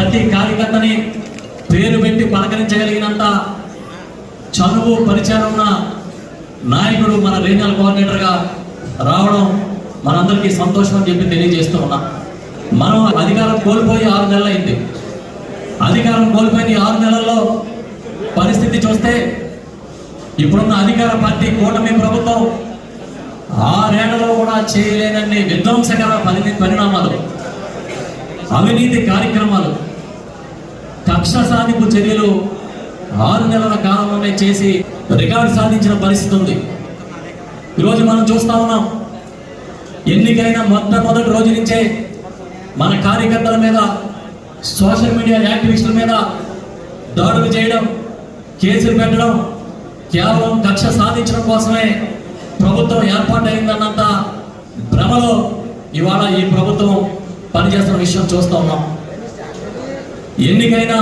ప్రతి కార్యకర్తని పేరు పెట్టి పలకరించగలిగినంత చదువు పరిచయం ఉన్న నాయకుడు మన రీజనల్ కోఆర్డినేటర్గా రావడం మనందరికీ సంతోషం అని చెప్పి తెలియజేస్తూ ఉన్నా. మనం అధికారం కోల్పోయి ఆరు నెలలైంది. అధికారం కోల్పోయిన ఆరు నెలల్లో పరిస్థితి చూస్తే ఇప్పుడున్న అధికార పార్టీ కూటమి ప్రభుత్వం ఆరేళ్ళలో కూడా చేయలేనన్ని విధ్వంసకర పరి పరిణామాలు అవినీతి కార్యక్రమాలు కక్ష సాధింపు చర్యలు ఆరు నెలల కాలంలోనే చేసి రికార్డు సాధించిన పరిస్థితి ఉంది. ఈరోజు మనం చూస్తా ఉన్నాం ఎన్నికైన మొట్టమొదటి రోజు నుంచే మన కార్యకర్తల మీద సోషల్ మీడియా యాక్టివిస్టుల మీద దాడులు చేయడం కేసులు పెట్టడం కేవలం కక్ష సాధించడం కోసమే ప్రభుత్వం ఏర్పాటైందన్నంత భ్రమలో ఇవాళ ఈ ప్రభుత్వం పనిచేస్తున్న విషయం చూస్తూ ఉన్నాం. ఎన్నికైనా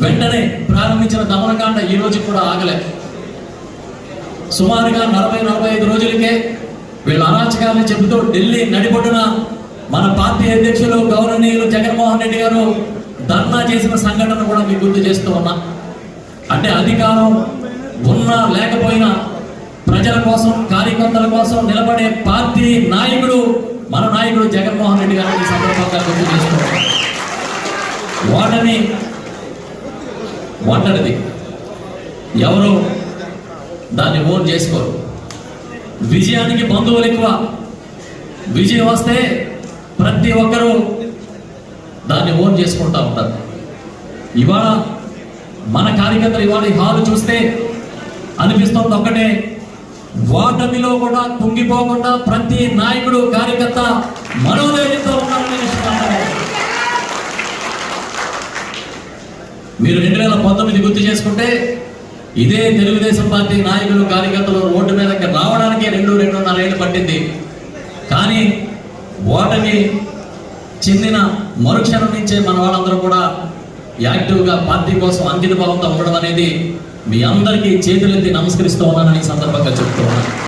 వెంటనే ప్రారంభించిన దమనకాండ ఈ రోజు కూడా ఆగలే. సుమారుగా నలభై నలభై ఐదు రోజులకే వీళ్ళ అరాచకాలను చెబుతూ ఢిల్లీ నడిబొడ్డున మన పార్టీ అధ్యక్షులు గౌరవనీయులు జగన్మోహన్ రెడ్డి గారు ధర్నా చేసిన సంఘటన కూడా మీకు గుర్తు చేస్తూ ఉన్నా. అంటే అధికారం ఉన్నా లేకపోయినా ప్రజల కోసం కార్యకర్తల కోసం నిలబడే పార్టీ నాయకుడు మన నాయకుడు జగన్మోహన్ రెడ్డి గారిని ఈ సందర్భంగా గుర్తు చేస్తూ ఓటమి ఒంటరిది ఎవరు దాన్ని ఓన్ చేసుకోరు. విజయానికి బంధువులు ఎక్కువ. విజయం వస్తే ప్రతి ఒక్కరూ దాన్ని ఓన్ చేసుకుంటా ఉంటారు. ఇవాళ మన కార్యకర్తలు ఇవాళ ఈ హాలు చూస్తే అనిపిస్తుంది ఒక్కటే. ఓటమిలో కూడా కుంగిపోకుండా ప్రతి నాయకుడు కార్యకర్త మీరు రెండు వేల పంతొమ్మిది గుర్తు చేసుకుంటే ఇదే తెలుగుదేశం పార్టీ నాయకులు కార్యకర్తలు రోడ్డు మీదకి రావడానికి రెండు రెండున్నర ఏళ్ళు పట్టింది. కానీ ఓటమి చెందిన మరుక్షణం నుంచే మన వాళ్ళందరూ కూడా యాక్టివ్గా పార్టీ కోసం అంకిత భావంతో ఉండడం అనేది మీ అందరికీ చేతులెత్తి నమస్కరిస్తూ ఉన్నానని సందర్భంగా చెప్తూ ఉన్నాను.